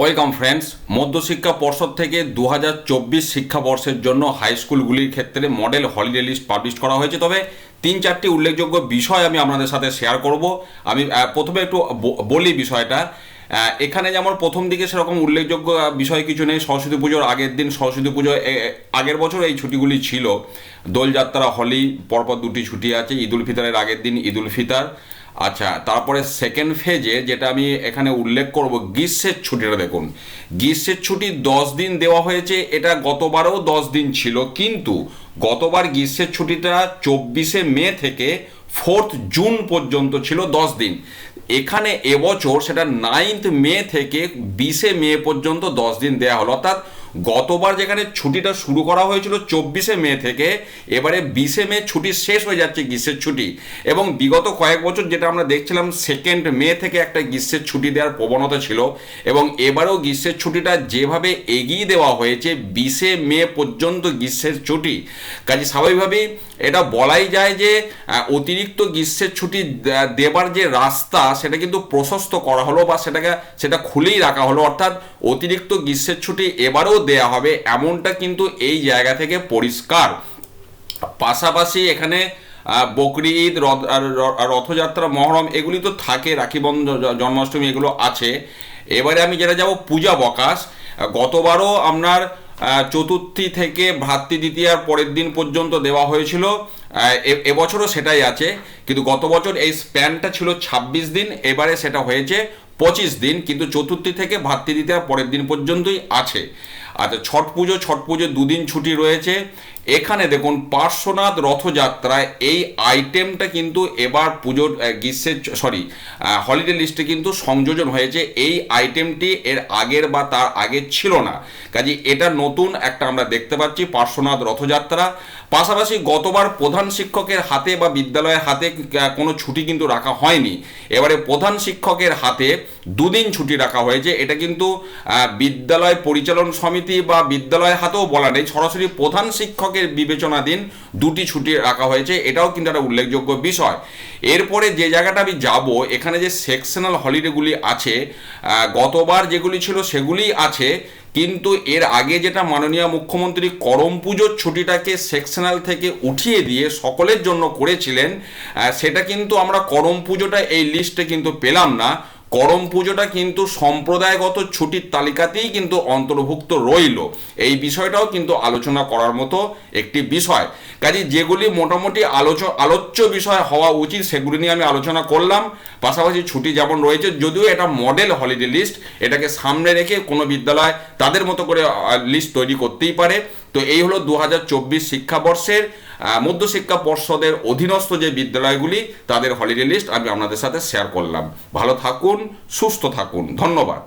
Welcome friends, মধ্যশিক্ষা পর্ষদ থেকে দু হাজার চব্বিশ শিক্ষাবর্ষের জন্য হাই স্কুলগুলির ক্ষেত্রে মডেল হলিডে লিস্ট পাবলিশ করা হয়েছে। তবে তিন চারটি উল্লেখযোগ্য বিষয় আমি আপনাদের সাথে শেয়ার করব। আমি প্রথমে একটু বলি বিষয়টা। এখানে যেমন প্রথম দিকে সেরকম উল্লেখযোগ্য বিষয় কিছু নেই। সরস্বতী পুজোর আগের দিন সরস্বতী পুজো আগের বছর এই ছুটিগুলি ছিল। দোলযাত্রা, হলি, পরপর দুটি ছুটি আছে। ঈদুল ফিতরের আগের দিন ঈদুল ফিতর। আচ্ছা তারপরে সেকেন্ড ফেজে যেটা আমি এখানে উল্লেখ করব, গ্রীষ্মের ছুটিটা দেখুন। গ্রীষ্মের ছুটি দশ দিন দেওয়া হয়েছে। এটা গতবারও দশ দিন ছিল। কিন্তু গতবার গ্রীষ্মের ছুটিটা চব্বিশে মে থেকে ফোর্থ জুন পর্যন্ত ছিল দশ দিন। এখানে এবছর সেটা নাইন্থ মে থেকে বিশে মে পর্যন্ত দশ দিন দেওয়া হলো। অর্থাৎ গতবার যেখানে ছুটিটা শুরু করা হয়েছিল চব্বিশে মে থেকে, এবারে বিশে মে ছুটি শেষ হয়ে যাচ্ছে গ্রীষ্মের ছুটি। এবং বিগত কয়েক বছর যেটা আমরা দেখছিলাম সেকেন্ড মে থেকে একটা গ্রীষ্মের ছুটি দেওয়ার প্রবণতা ছিল। এবং এবারেও গ্রীষ্মের ছুটিটা যেভাবে এগিয়ে দেওয়া হয়েছে, বিশে মে পর্যন্ত গ্রীষ্মের ছুটি। কাজে স্বাভাবিকভাবেই এটা বলাই যায় যে অতিরিক্ত গ্রীষ্মের ছুটি দেবার যে রাস্তা, সেটা কিন্তু প্রশস্ত করা হলো বা সেটাকে, সেটা খুলেই রাখা হলো। অর্থাৎ অতিরিক্ত গ্রীষ্মের ছুটি এবারেও দেয়া হবে। এমনটা কিন্তু এই জায়গা থেকে পরিষ্কার। পাশাপাশি এখানে বকরি ঈদ রথযাত্রা, মহরম, এগুলি তো থাকে, রাখি বন্ধন জন্মাষ্টমী এগুলো আছে। এবারে আমি যেটা যাব, পূজা বকাশ। গতবারও আপনার চতুর্থী থেকে ভ্রাতৃ দ্বিতীয়ার পরের দিন পর্যন্ত দেওয়া হয়েছিল। এবছরও সেটাই আছে। কিন্তু গত বছর এই স্প্যানটা ছিল ২৬ দিন, এবারে সেটা হয়েছে পঁচিশ দিন। কিন্তু চতুর্থী থেকে ভ্রাতৃ দ্বিতীয়ার পরের দিন পর্যন্তই আছে। আচ্ছা ছট পুজো ছট পুজো দুদিন ছুটি রয়েছে। এখানে দেখুন, পার্শ্বনাথ রথযাত্রায় এই আইটেমটা কিন্তু এবার পুজোর গ্রীষ্মের সরি হলিডে লিস্টে কিন্তু সংযোজন হয়েছে। এই আইটেমটি এর আগের বা তার আগে ছিল না। কাজে এটা নতুন একটা আমরা দেখতে পাচ্ছি, পার্শ্বনাথ রথযাত্রা। পাশাপাশি গতবার প্রধান শিক্ষকের হাতে বা বিদ্যালয়ের হাতে কোনো ছুটি কিন্তু রাখা হয়নি। এবারে প্রধান শিক্ষকের হাতে দুদিন ছুটি রাখা হয়েছে। এটা কিন্তু বিদ্যালয় পরিচালন সমিতি বা বিদ্যালয়ের হাতেও বলা নেই। সরাসরি প্রধান শিক্ষকের বিবেচনাধীন দুটি ছুটি রাখা হয়েছে, এটাও কিন্তু একটা উল্লেখযোগ্য বিষয়। এরপরে যে জায়গাটা আমি যাব, এখানে যে সেকশনাল হলিডেগুলি আছে গতবার যেগুলি ছিল সেগুলিই আছে, কিন্তু এর আগে যেটা মাননীয় মুখ্যমন্ত্রী করম পুজোর ছুটিটাকে সেকশনাল থেকে উঠিয়ে দিয়ে সকলের জন্য করেছিলেন সেটা কিন্তু আমরা করম পুজোটা এই লিস্টে কিন্তু পেলাম না। করম পুজোটা কিন্তু সম্প্রদায়গত ছুটির তালিকাতেই কিন্তু অন্তর্ভুক্ত রইল। এই বিষয়টাও কিন্তু আলোচনা করার মতো একটি বিষয়। কাজে যেগুলি মোটামুটি আলোচ, আলোচ্য বিষয় হওয়া উচিত, সেগুলি নিয়ে আমি আলোচনা করলাম। পাশাপাশি ছুটি যেমন রয়েছে, যদিও এটা মডেল হলিডে লিস্ট, এটাকে সামনে রেখে কোনো বিদ্যালয় তাদের মতো করে লিস্ট তৈরি করতেই পারে। তো এই হলো দু হাজার চব্বিশ শিক্ষাবর্ষের মধ্যশিক্ষা পর্ষদের অধীনস্থ যে বিদ্যালয়গুলি, তাদের হলিডে লিস্ট আমি আপনাদের সাথে শেয়ার করলাম। ভালো থাকুন, সুস্থ থাকুন। ধন্যবাদ।